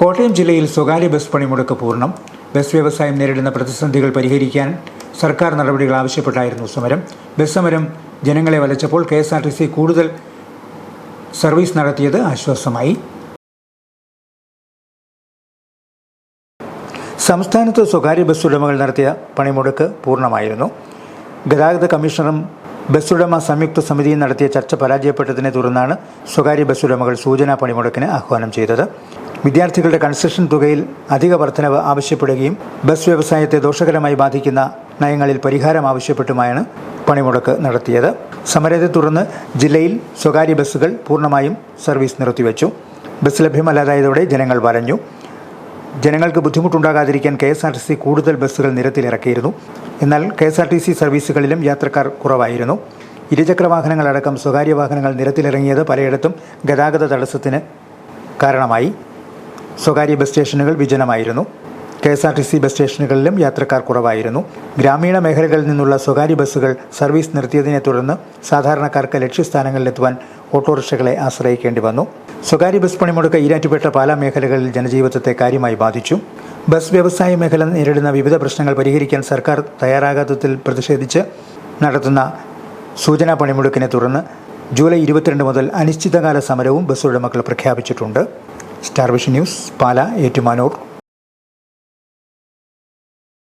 കോട്ടയം ജില്ലയിൽ സ്വകാര്യ ബസ് പണിമുടക്ക് പൂർണം. ബസ് വ്യവസായം നേരിടുന്ന പ്രതിസന്ധികൾ പരിഹരിക്കാൻ സർക്കാർ നടപടികൾ ആവശ്യപ്പെട്ടായിരുന്നു സമരം. ബസ് സമരം ജനങ്ങളെ വലച്ചപ്പോൾ K S R T C കൂടുതൽ സർവീസ് നടത്തിയത് ആശ്വാസമായി. സംസ്ഥാനത്ത് സ്വകാര്യ ബസ് ഉടമകൾ നടത്തിയ പണിമുടക്ക് പൂർണമായിരുന്നു. ഗതാഗത കമ്മീഷണറും ബസ് ഉടമ സംയുക്ത സമിതിയും നടത്തിയ ചർച്ച പരാജയപ്പെട്ടതിനെ തുടർന്നാണ് സ്വകാര്യ ബസ് ഉടമകൾ സൂചനാ പണിമുടക്കിന് ആഹ്വാനം ചെയ്തത്. വിദ്യാർത്ഥികളുടെ കൺസെഷൻ തുകയിൽ അധിക വർധനവ് ആവശ്യപ്പെടുകയും ബസ് വ്യവസായത്തെ ദോഷകരമായി ബാധിക്കുന്ന നയങ്ങളിൽ പരിഹാരം ആവശ്യപ്പെട്ടുമായാണ് പണിമുടക്ക് നടത്തിയത്. സമരത്തെ തുടർന്ന് ജില്ലയിൽ സ്വകാര്യ ബസ്സുകൾ പൂർണമായും സർവീസ് നിർത്തിവെച്ചു. ബസ് ലഭ്യമല്ലാതായതോടെ ജനങ്ങൾ വലഞ്ഞു ജനങ്ങൾക്ക് ബുദ്ധിമുട്ടുണ്ടാകാതിരിക്കാൻ K S R T C കൂടുതൽ ബസ്സുകൾ നിരത്തിലിറക്കിയിരുന്നു. എന്നാൽ K S R T C സർവീസുകളിലും യാത്രക്കാർ കുറവായിരുന്നു. ഇരുചക്ര വാഹനങ്ങളടക്കം സ്വകാര്യ വാഹനങ്ങൾ നിരത്തിലിറങ്ങിയത് പലയിടത്തും ഗതാഗത തടസ്സത്തിന് കാരണമായി. സ്വകാര്യ ബസ് സ്റ്റേഷനുകൾ വിജനമായിരുന്നു. K S R T C bus സ്റ്റേഷനുകളിലും യാത്രക്കാർ കുറവായിരുന്നു. ഗ്രാമീണ മേഖലകളിൽ നിന്നുള്ള സ്വകാര്യ ബസ്സുകൾ സർവീസ് നിർത്തിയതിനെ തുടർന്ന് സാധാരണക്കാർക്ക് ലക്ഷ്യസ്ഥാനങ്ങളിലെത്തുവാൻ ഓട്ടോറിക്ഷകളെ ആശ്രയിക്കേണ്ടി വന്നു. സ്വകാര്യ ബസ് പണിമുടക്ക് ഈരാറ്റുപേട്ട പാലാ മേഖലകളിൽ ജനജീവിതത്തെ കാര്യമായി ബാധിച്ചു. ബസ് വ്യവസായ മേഖല നേരിടുന്ന വിവിധ പ്രശ്നങ്ങൾ പരിഹരിക്കാൻ സർക്കാർ തയ്യാറാകാത്തതിൽ പ്രതിഷേധിച്ച് നടത്തുന്ന സൂചനാ പണിമുടക്കിനെ തുടർന്ന് ജൂലൈ ഇരുപത്തിരണ്ട് മുതൽ അനിശ്ചിതകാല സമരവും ബസ് ഉടമകൾ പ്രഖ്യാപിച്ചിട്ടുണ്ട്. Star Vision News Pala Ettumanoor.